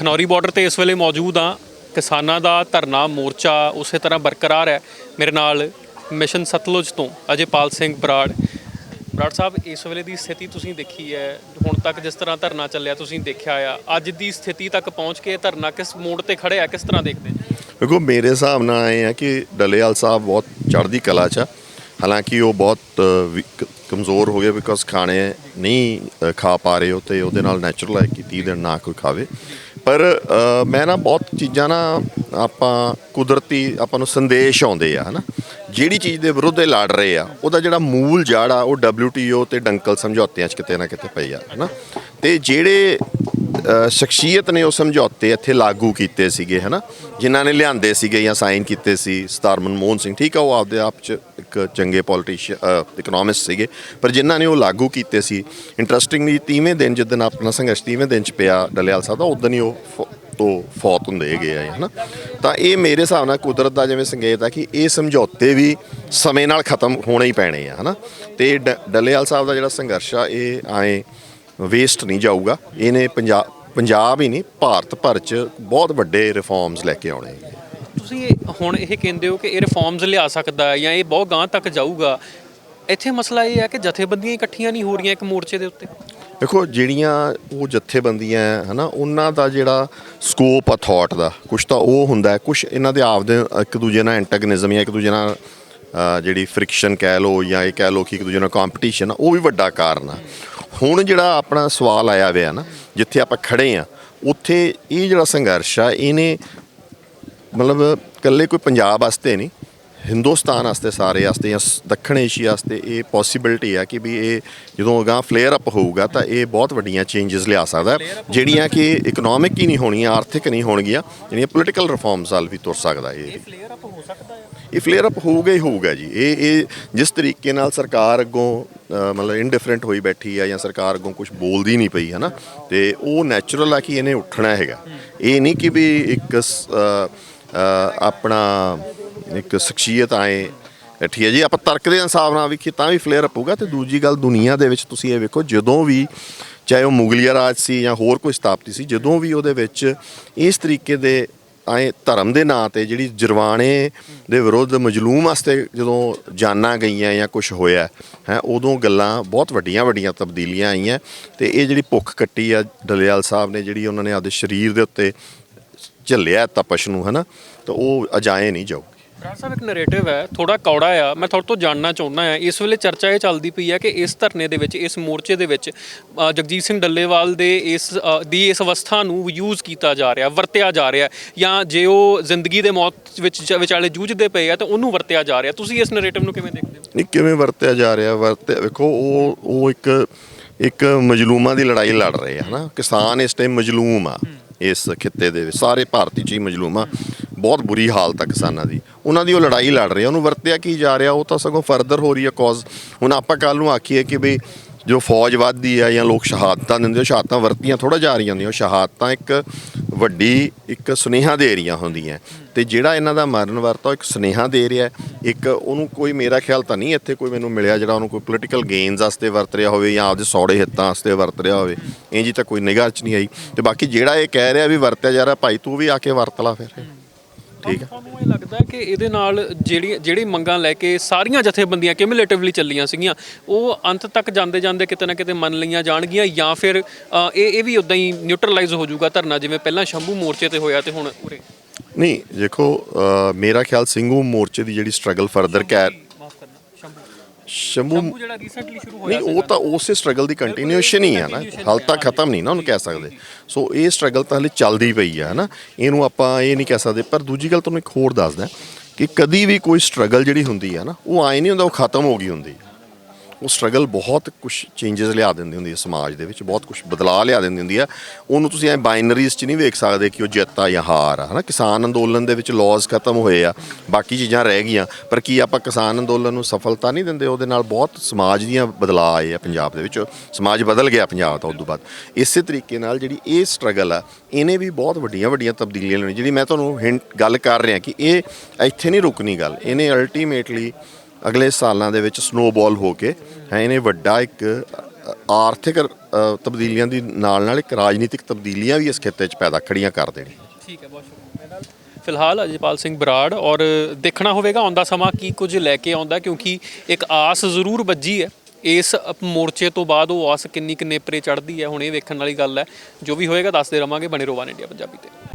Khanauri border ਤੇ ਇਸ ਵੇਲੇ ਮੌਜੂਦ ਆ ਕਿਸਾਨਾਂ ਦਾ ਧਰਨਾ ਮੋਰਚਾ ਉਸੇ ਤਰ੍ਹਾਂ ਬਰਕਰਾਰ ਹੈ। ਮੇਰੇ ਨਾਲ ਮਿਸ਼ਨ ਸਤਲੁਜ ਤੋਂ ਅਜੇਪਾਲ ਸਿੰਘ ਬਰਾੜ। ਬਰਾੜ ਸਾਹਿਬ, ਇਸ ਵੇਲੇ ਦੀ ਸਥਿਤੀ ਤੁਸੀਂ ਦੇਖੀ ਹੈ। ਹੁਣ ਤੱਕ ਜਿਸ ਤਰ੍ਹਾਂ ਧਰਨਾ ਚੱਲਿਆ, ਤੁਸੀਂ ਦੇਖਿਆ ਆ। ਅੱਜ ਦੀ ਸਥਿਤੀ ਤੱਕ ਪਹੁੰਚ ਕੇ ਧਰਨਾ ਕਿਸ ਮੋੜ ਤੇ ਖੜਿਆ ਕਿਸ ਤਰ੍ਹਾਂ ਦੇਖਦੇ ਦੇਖੋ, ਮੇਰੇ ਹਿਸਾਬ ਨਾਲ ਆਏ ਆ ਕਿ ਡਲੇਵਾਲ ਸਾਹਿਬ ਬਹੁਤ ਚੜ੍ਹਦੀ ਕਲਾ 'ਚ ਆ। ਹਾਲਾਂਕਿ ਉਹ ਬਹੁਤ ਕਮਜ਼ੋਰ ਹੋ ਗਏ ਬਿਕੋਜ਼ ਖਾਣੇ ਨਹੀਂ ਖਾ ਪਾ ਰਹੇ ਉਹ ਤੇ ਉਹਦੇ ਨਾਲ ਨੈਚੁਰਲ ਹੈ ਕਿ 30 ਦਿਨ ਨਾ ਕੋਈ ਖਾਵੇ। ਪਰ ਮੈਂ ਨਾ ਬਹੁਤ ਚੀਜ਼ਾਂ ਨਾ ਆਪਾਂ ਕੁਦਰਤੀ ਆਪਾਂ ਨੂੰ ਸੰਦੇਸ਼ ਆਉਂਦੇ ਆ, ਹਨਾ? ਜਿਹੜੀ ਚੀਜ਼ ਦੇ ਵਿਰੁੱਧ ਇਹ ਲੜ ਰਹੇ ਆ, ਉਹਦਾ ਜਿਹੜਾ ਮੂਲ ਜੜ ਆ, ਉਹ WTO ਤੇ ਡੰਕਲ ਸਮਝੌਤਿਆਂ 'ਚ ਕਿਤੇ ਨਾ ਕਿਤੇ ਪਈ ਆ, ਹਨਾ? ਤੇ ਜਿਹੜੇ ਸ਼ਖਸੀਅਤ ਨੇ ਉਹ ਸਮਝੌਤੇ ਇੱਥੇ ਲਾਗੂ ਕੀਤੇ ਸੀਗੇ, ਹਨਾ? ਜਿਨ੍ਹਾਂ ਨੇ ਲਿਆਂਦੇ ਸੀਗੇ ਜਾਂ ਸਾਈਨ ਕੀਤੇ ਸੀ, ਸਰਦਾਰ ਮਨਮੋਹਨ ਸਿੰਘ, ਠੀਕ ਆ, ਉਹ ਆਪਦੇ ਆਪ 'ਚ ਇੱਕ ਚੰਗੇ ਪੋਲੀਟੀਸ਼ੀਅਨ ਇਕਨੋਮਿਸਟ ਸੀਗੇ, ਪਰ ਜਿਨ੍ਹਾਂ ਨੇ ਉਹ ਲਾਗੂ ਕੀਤੇ ਸੀ ਇੰਟਰਸਟਿੰਗਲੀ 30ਵੇਂ ਦਿਨ ਜਿੱਦਣ ਆਪਣਾ ਸੰਘਰਸ਼ 30ਵੇਂ ਦਿਨ 'ਚ ਪਿਆ ਡਲਿਆਲ ਸਾਹਿਬ ਦਾ ਉਦੋਂ ਹੀ ਉਹ ਫ- ਉਹ ਫੌਤ ਹੁੰਦੇ ਹੈਗੇ ਆ ਹਨਾ? ਤਾਂ ਇਹ ਮੇਰੇ ਹਿਸਾਬ ਨਾਲ ਕੁਦਰਤ ਦਾ ਜਿਵੇਂ ਸੰਕੇਤ ਆ ਕਿ ਇਹ ਸਮਝੌਤੇ ਵੀ ਸਮੇਂ ਨਾਲ ਖਤਮ ਹੋਣੇ ਹੀ ਪੈਣੇ ਆ, ਹਨਾ? ਤੇ ਡ- ਡੱਲੇਵਾਲ ਸਾਹਿਬ ਦਾ ਜਿਹੜਾ ਸੰਘਰਸ਼ ਆ, ਇਹ ਆਏ ਵੇਸਟ ਨਹੀਂ ਜਾਊਗਾ। ਇਹਨੇ ਪੰਜਾਬ ਪੰਜਾਬ ਹੀ ਨਹੀਂ ਭਾਰਤ ਭਰ ਚ ਬਹੁਤ ਵੱਡੇ ਰਿਫਾਰਮਸ ਲੈ ਕੇ ਆਉਣੇ ਤੁਸੀਂ ਹੁਣ ਇਹ ਕਹਿੰਦੇ ਹੋ ਕਿ ਇਹ ਰਿਫਾਰਮਸ ਲਿਆ ਸਕਦਾ ਹੈ ਜਾਂ ਇਹ ਬਹੁਤ ਗਾਂਹ ਤੱਕ ਜਾਊਗਾ। ਇੱਥੇ ਮਸਲਾ ਇਹ ਹੈ ਕਿ ਜਥੇਬੰਦੀਆਂ ਇਕੱਠੀਆਂ ਨਹੀਂ ਹੋ ਰਹੀਆਂ ਇੱਕ ਮੋਰਚੇ ਦੇ ਉੱਤੇ। ਦੇਖੋ ਜਿਹੜੀਆਂ ਉਹ ਜਥੇਬੰਦੀਆਂ ਹਨਾ ਉਹਨਾਂ ਦਾ ਜਿਹੜਾ ਸਕੋਪ ਆ ਥਾਟ ਦਾ ਕੁਝ ਤਾਂ ਉਹ ਹੁੰਦਾ ਕੁਝ ਇਹਨਾਂ ਦੇ ਆਪਦੇ ਇੱਕ ਦੂਜੇ ਨਾਲ ਐਂਟਾਗਨਿਜ਼ਮ ਜਾਂ ਇੱਕ ਦੂਜੇ ਨਾਲ ਜਿਹੜੀ ਫ੍ਰਿਕਸ਼ਨ ਕਹਿ ਲੋ ਜਾਂ ਇਹ ਕਹਿ ਲੋ ਕਿ ਇੱਕ ਦੂਜੇ ਨਾਲ ਕੰਪੀਟੀਸ਼ਨ ਉਹ ਵੀ ਵੱਡਾ ਕਾਰਨ ਆ। ਹੁਣ ਜਿਹੜਾ ਆਪਣਾ ਸਵਾਲ ਆਇਆ ਹੋਇਆ ਨਾ, ਜਿੱਥੇ ਆਪਾਂ ਖੜੇ ਆ, ਉੱਥੇ ਇਹ ਜਿਹੜਾ ਸੰਘਰਸ਼ ਆ, ਇਹਨੇ ਮਤਲਬ ਇਕੱਲੇ ਕੋਈ ਪੰਜਾਬ ਵਾਸਤੇ ਨਹੀਂ, ਹਿੰਦੁਸਤਾਨ ਵਾਸਤੇ ਸਾਰੇ ਵਾਸਤੇ ਜਾਂ ਸ- ਦੱਖਣ ਏਸ਼ੀਆ ਵਾਸਤੇ ਇਹ ਪੋਸਿਬਿਲਿਟੀ ਆ ਕਿ ਵੀ ਇਹ ਜਦੋਂ ਅਗਾਂਹ ਫਲੇਅਰ ਅਪ ਹੋਊਗਾ ਤਾਂ ਇਹ ਬਹੁਤ ਵੱਡੀਆਂ ਚੇਂਜਸ ਲਿਆ ਸਕਦਾ ਜਿਹੜੀਆਂ ਕਿ ਇਕਨੋਮਿਕ ਹੀ ਨਹੀਂ ਹੋਣੀਆਂ, ਆਰਥਿਕ ਨਹੀਂ ਹੋਣਗੀਆਂ, ਜਿਹੜੀਆਂ ਪੋਲੀਟੀਕਲ ਰਿਫਾਰਮਸ ਨਾਲ ਵੀ ਤੁਰ ਸਕਦਾ ਇਹ। ਫਲੇਅਰ ਅਪ ਹੋ ਸਕਦਾ ਹੈ। ਇਹ ਫਲੇਅਰ ਅਪ ਹੋਊਗਾ ਹੀ ਹੋਊਗਾ ਜੀ। ਇਹ ਇਹ ਜਿਸ ਤਰੀਕੇ ਨਾਲ ਸਰਕਾਰ ਅੱਗੋਂ ਮਤਲਬ ਇਨਡਿਫਰੈਂਟ ਹੋਈ ਬੈਠੀ ਆ ਜਾਂ ਸਰਕਾਰ ਅੱਗੋਂ ਕੁਝ ਬੋਲਦੀ ਨਹੀਂ ਪਈ ਹੈ ਨਾ ਤੇ ਉਹ ਨੈਚੁਰਲ ਆ ਕਿ ਇਹਨੇ ਉੱਠਣਾ ਹੈਗਾ। ਇਹ ਨਹੀਂ ਕਿ ਵੀ ਇੱਕ ਆਪਣਾ ਇੱਕ ਸ਼ਖਸੀਅਤ ਆਏ ਠੀਕ ਹੈ ਜੀ। ਆਪਾਂ ਤਰਕ ਦੇ ਹਿਸਾਬ ਨਾਲ ਵੇਖੀਏ ਤਾਂ ਵੀ ਫਲੇਅਰ ਅਪ ਹੋਊਗਾ। ਤੇ ਦੂਜੀ ਗੱਲ ਦੁਨੀਆ ਦੇ ਵਿੱਚ ਤੁਸੀਂ ਇਹ ਵੇਖੋ, ਜਦੋਂ ਵੀ ਚਾਹੇ ਉਹ ਮੁਗਲੀਆ ਰਾਜ ਸੀ ਜਾਂ ਹੋਰ ਕੋਈ ਸਥਾਪਤੀ ਸੀ, ਜਦੋਂ ਵੀ ਉਹਦੇ ਵਿੱਚ ਇਸ ਤਰੀਕੇ ਦੇ ਤਾਂ ਇਹ ਧਰਮ ਦੇ ਨਾਂ ਤੇ ਜਿਹੜੀ ਜਰਵਾਣੇ ਦੇ ਵਿਰੁੱਧ ਮਜਲੂਮ ਵਾਸਤੇ ਜਦੋਂ ਜਾਨਾਂ ਗਈਆਂ ਜਾਂ ਕੁਝ ਹੋਇਆ, ਹੈ, ਉਦੋਂ ਗੱਲਾਂ ਬਹੁਤ ਵੱਡੀਆਂ ਵੱਡੀਆਂ ਤਬਦੀਲੀਆਂ ਆਈਆਂ ਤੇ ਇਹ ਜਿਹੜੀ ਭੁੱਖ ਕੱਟੀ ਆ ਡਲਿਆਲ ਸਾਹਿਬ ਨੇ ਜਿਹੜੀ ਉਹਨਾਂ ਨੇ ਆਪਦੇ ਸਰੀਰ ਦੇ ਉੱਤੇ ਝੱਲਿਆ ਤਪਸ਼ ਨੂੰ, ਹਨਾ, ਤਾਂ ਉਹ ਅਜਾਏ ਨਹੀਂ ਜਾਊਗੀ। ਬਰਾੜ ਸਾਹਿਬ ਇੱਕ ਨੈਰੇਟਿਵ ਹੈ ਥੋੜਾ ਕੌੜਾ ਆ। ਮੈਂ ਤੁਹਾਡੇ ਤੋਂ ਜਾਣਨਾ ਚਾਹੁੰਦਾ ਹਾਂ। ਇਸ ਵੇਲੇ ਚਰਚਾ ਇਹ ਚੱਲਦੀ ਪਈ ਹੈ ਕਿ ਇਸ ਧਰਨੇ ਦੇ ਵਿੱਚ ਇਸ ਮੋਰਚੇ ਦੇ ਵਿੱਚ ਅ, ਜਗਜੀਤ ਸਿੰਘ ਡੱਲੇਵਾਲ ਦੇ ਇਸ ਅ, ਦੀ ਇਸ ਅਵਸਥਾ ਨੂੰ ਯੂਜ਼ ਕੀਤਾ ਜਾ ਰਿਹਾ ਵਰਤਿਆ ਜਾ ਰਿਹਾ ਜਾਂ ਜੇ ਉਹ ਜ਼ਿੰਦਗੀ ਦੇ ਮੌਤ ਵਿੱਚ ਚ- ਵਿਚਾਲੇ ਜੂਝਦੇ ਪਏ ਆ ਤਾਂ ਉਹਨੂੰ ਵਰਤਿਆ ਜਾ ਰਿਹਾ। ਤੁਸੀਂ ਇਸ ਨੈਰੇਟਿਵ ਨੂੰ ਕਿਵੇਂ ਦੇਖਦੇ ਹੋ? ਨਹੀਂ ਕਿਵੇਂ ਵਰਤਿਆ ਜਾ ਰਿਹਾ? ਵਰਤਿਆ ਵੇਖੋ ਉਹ ਉਹ ਇੱਕ ਇੱਕ ਮਜਲੂਮਾਂ ਦੀ ਲੜਾਈ ਲੜ ਰਹੇ ਆ ਹਨਾ? ਕਿਸਾਨ ਇਸ ਟਾਈਮ ਮਜਲੂਮ ਆ ਇਸ ਖਿੱਤੇ ਦੇ ਵਿੱਚ। ਸਾਰੇ ਭਾਰਤੀ ਚ ਹੀ ਮਜਲੂਮ ਆ। ਬਹੁਤ ਬੁਰੀ ਹਾਲਤ ਆ ਕਿਸਾਨਾਂ ਦੀ। ਉਹਨਾਂ ਦੀ ਉਹ ਲੜਾਈ ਲੜ ਰਹੇ ਆ, ਉਹਨੂੰ ਵਰਤਿਆ ਕੀ ਜਾ ਰਿਹਾ, ਉਹ ਤਾਂ ਸਗੋਂ ਫਰਦਰ ਹੋ ਰਹੀ ਹੈ ਕਾਜ਼ ਹੁਣ ਆਪਾਂ ਕੱਲ ਨੂੰ ਆਖੀਏ ਕਿ ਵੀ ਜੋ ਫੌਜ ਵੱਧਦੀ ਆ ਜਾਂ ਲੋਕ ਸ਼ਹਾਦਤਾਂ ਦਿੰਦੇ ਉਹ ਸ਼ਹਾਦਤਾਂ ਵਰਤੀਆਂ ਥੋੜਾ ਜਾ ਰਹੀਆਂ ਹੁੰਦੀਆਂ, ਉਹ ਸ਼ਹਾਦਤਾਂ ਇੱਕ ਵੱਡੀ ਇੱਕ ਸੁਨੇਹਾ ਦੇ ਰਹੀਆਂ ਹੁੰਦੀਆਂ। ਤੇ ਜਿਹੜਾ ਇਹਨਾਂ ਦਾ ਮਰਨ ਵਰਤਾ ਇੱਕ ਸੁਨੇਹਾ ਦੇ ਰਿਹਾ ਇੱਕ ਉਹਨੂੰ ਕੋਈ ਮੇਰਾ ਖਿਆਲ ਤਾਂ ਨਹੀਂ ਇੱਥੇ ਕੋਈ ਮੈਨੂੰ ਮਿਲਿਆ ਜਿਹੜਾ ਉਹਨੂੰ ਕੋਈ ਪੋਲੀਟੀਕਲ ਗੇਨਸ ਵਾਸਤੇ ਵਰਤ ਰਿਹਾ ਹੋਵੇ ਜਾਂ ਆਪਦੇ ਸੌੜੇ ਹਿੱਤਾਂ ਵਾਸਤੇ ਵਰਤ ਰਿਹਾ ਹੋਵੇ। ਇਹ ਜੀ ਤਾਂ ਕੋਈ ਨਿਗਾਹ 'ਚ ਨਹੀਂ ਆਈ। ਤੇ ਬਾਕੀ ਜਿਹੜਾ ਇਹ ਕਹਿ ਰਿਹਾ ਵੀ ਵਰਤਿਆ ਜਾ ਰਿਹਾ, ਭਾਈ ਤੂੰ ਵੀ ਆ ਕੇ ਵਰਤ ਲਾ ਫਿਰ। ਠੀਕ ਹੈ ਤੁਹਾਨੂੰ ਇਹ ਲੱਗਦਾ ਕਿ ਇਹਦੇ ਨਾਲ ਜਿਹੜੀ ਜਿਹੜੀ ਮੰਗਾਂ ਲੈ ਕੇ ਸਾਰੀਆਂ ਜਥੇਬੰਦੀਆਂ ਕਿਮੂਲੇਟਿਵਲੀ ਚੱਲੀਆਂ ਸੀਗੀਆਂ ਉਹ ਅੰਤ ਤੱਕ ਜਾਂਦੇ ਜਾਂਦੇ ਕਿਤੇ ਨਾ ਕਿਤੇ ਮੰਨ ਲਈਆਂ ਜਾਣਗੀਆਂ ਜਾਂ ਫਿਰ ਅ, ਇਹ ਇਹ ਵੀ ਉਦਾਂ ਹੀ ਨਿਊਟਰਲਾਈਜ਼ ਹੋ ਜਾਊਗਾ ਧਰਨਾ ਜਿਵੇਂ ਪਹਿਲਾਂ ਸ਼ੰਭੂ ਮੋਰਚੇ ਤੇ ਹੋਇਆ ਤੇ ਹੁਣ ਉਰੇ। ਨਹੀਂ ਦੇਖੋ ਅ, ਮੇਰਾ ਖਿਆਲ ਸਿੰਘੂ ਮੋਰਚੇ ਦੀ ਜਿਹੜੀ ਸਟਰਗਲ ਫਰਦਰ ਕੈ ਮਾਫ ਕਰਨਾ ਸ਼ੰਭੂ ਜਿਹੜਾ ਰੀਸੈਂਟਲੀ ਸ਼ੁਰੂ ਹੋਇਆ ਨਹੀਂ ਉਹ ਤਾਂ ਉਸੇ ਸਟਰਗਲ ਦੀ ਕੰਟੀਨਿਊਏਸ਼ਨ ਹੀ ਆ ਨਾ। ਹਾਲ ਤੱਕ ਖਤਮ ਨਹੀਂ ਨਾ ਉਹਨੂੰ ਕਹਿ ਸਕਦੇ। ਸੋ ਇਹ ਸਟਰਗਲ ਤਾਂ ਹਲੇ ਚੱਲਦੀ ਪਈ ਆ ਹਨਾ। ਇਹਨੂੰ ਆਪਾਂ ਇਹ ਨਹੀਂ ਕਹਿ ਸਕਦੇ ਪਰ ਦੂਜੀ ਗੱਲ ਤੁਹਾਨੂੰ ਇੱਕ ਹੋਰ ਦੱਸਦਾ ਕਿ ਕਦੀ ਵੀ ਕੋਈ ਸਟਰਗਲ ਜਿਹੜੀ ਹੁੰਦੀ ਆ ਨਾ ਉਹ ਆਏ ਨਹੀਂ ਹੁੰਦਾ ਉਹ ਖਤਮ ਹੋ ਗਈ ਹੁੰਦੀ। ਉਹ ਸਟਰਗਲ ਬਹੁਤ ਕੁਝ ਚੇਂਜਸ ਲਿਆ ਦਿੰਦੀ ਹੁੰਦੀ ਹੈ ਸਮਾਜ ਦੇ ਵਿੱਚ, ਬਹੁਤ ਕੁਝ ਬਦਲਾਅ ਲਿਆ ਦਿੰਦੀ ਹੁੰਦੀ ਆ ਉਹਨੂੰ ਤੁਸੀਂ ਐ ਬਾਈਨਰੀਜ਼ 'ਚ ਨਹੀਂ ਵੇਖ ਸਕਦੇ ਕਿ ਉਹ ਜਿੱਤ ਆ ਜਾਂ ਹਾਰ ਆ, ਹਨਾ? ਕਿਸਾਨ ਅੰਦੋਲਨ ਦੇ ਵਿੱਚ ਲਾਜ਼ ਖਤਮ ਹੋਏ ਆ, ਬਾਕੀ ਚੀਜ਼ਾਂ ਰਹਿ ਗਈਆਂ। ਪਰ ਕੀ ਆਪਾਂ ਕਿਸਾਨ ਅੰਦੋਲਨ ਨੂੰ ਸਫਲਤਾ ਨਹੀਂ ਦਿੰਦੇ, ਉਹਦੇ ਨਾਲ ਬਹੁਤ ਸਮਾਜ ਦੀਆਂ ਬਦਲਾਅ ਆਏ ਆ ਪੰਜਾਬ ਦੇ ਵਿੱਚ। ਸਮਾਜ ਬਦਲ ਗਿਆ ਪੰਜਾਬ ਦਾ ਉਸ ਤੋਂ ਬਾਅਦ। ਇਸੇ ਤਰੀਕੇ ਨਾਲ ਜਿਹੜੀ ਇਹ ਸਟਰਗਲ ਆ, ਇਹਨੇ ਵੀ ਬਹੁਤ ਵੱਡੀਆਂ ਵੱਡੀਆਂ ਤਬਦੀਲੀਆਂ ਲੈਣੀ ਜਿਹੜੀ ਮੈਂ ਤੁਹਾਨੂੰ ਹਿੰਟ ਗੱਲ ਕਰ ਰਿਹਾ ਕਿ ਇਹ ਇੱਥੇ ਨਹੀਂ ਰੁਕਣੀ ਗੱਲ, ਇਹਨੇ ਅਲਟੀਮੇਟਲੀ ਅਗਲੇ ਸਾਲਾਂ ਦੇ ਵਿੱਚ ਸਨੋਬਾਲ ਹੋ ਕੇ ਹੈ, ਇਹਨੇ ਵੱਡਾ ਇੱਕ ਆਰਥਿਕ ਤਬਦੀਲੀਆਂ ਦੀ ਨਾਲ ਨਾਲ ਇੱਕ ਰਾਜਨੀਤਿਕ ਤਬਦੀਲੀਆਂ ਵੀ ਇਸ ਖਿੱਤੇ 'ਚ ਪੈਦਾ ਖੜੀਆਂ ਕਰ ਦੇਣੀ ਠੀਕ ਹੈ, ਬਹੁਤ ਸ਼ੁਕਰੀਆ ਫਿਲਹਾਲ ਅਜੇਪਾਲ ਸਿੰਘ ਬਰਾੜ, ਔਰ ਦੇਖਣਾ ਹੋਵੇਗਾ ਆਉਂਦਾ ਸਮਾਂ ਕੀ ਕੁਝ ਲੈ ਕੇ ਆਉਂਦਾ, ਕਿਉਂਕਿ ਇੱਕ ਆਸ ਜ਼ਰੂਰ ਵੱਜੀ ਹੈ। ਇਸ ਮੋਰਚੇ ਤੋਂ ਬਾਅਦ ਉਹ ਆਸ ਕਿੰਨੀ ਕੁ ਨੇਪਰੇ ਚੜ੍ਹਦੀ ਹੈ, ਹੁਣ ਇਹ ਵੇਖਣ ਵਾਲੀ ਗੱਲ ਹੈ। ਜੋ ਵੀ ਹੋਏਗਾ, ਦੱਸਦੇ ਰਵਾਂਗੇ। ਬਣੇ ਰੋਵਾਨ ਇੰਡੀਆ ਪੰਜਾਬੀ ਤੇ।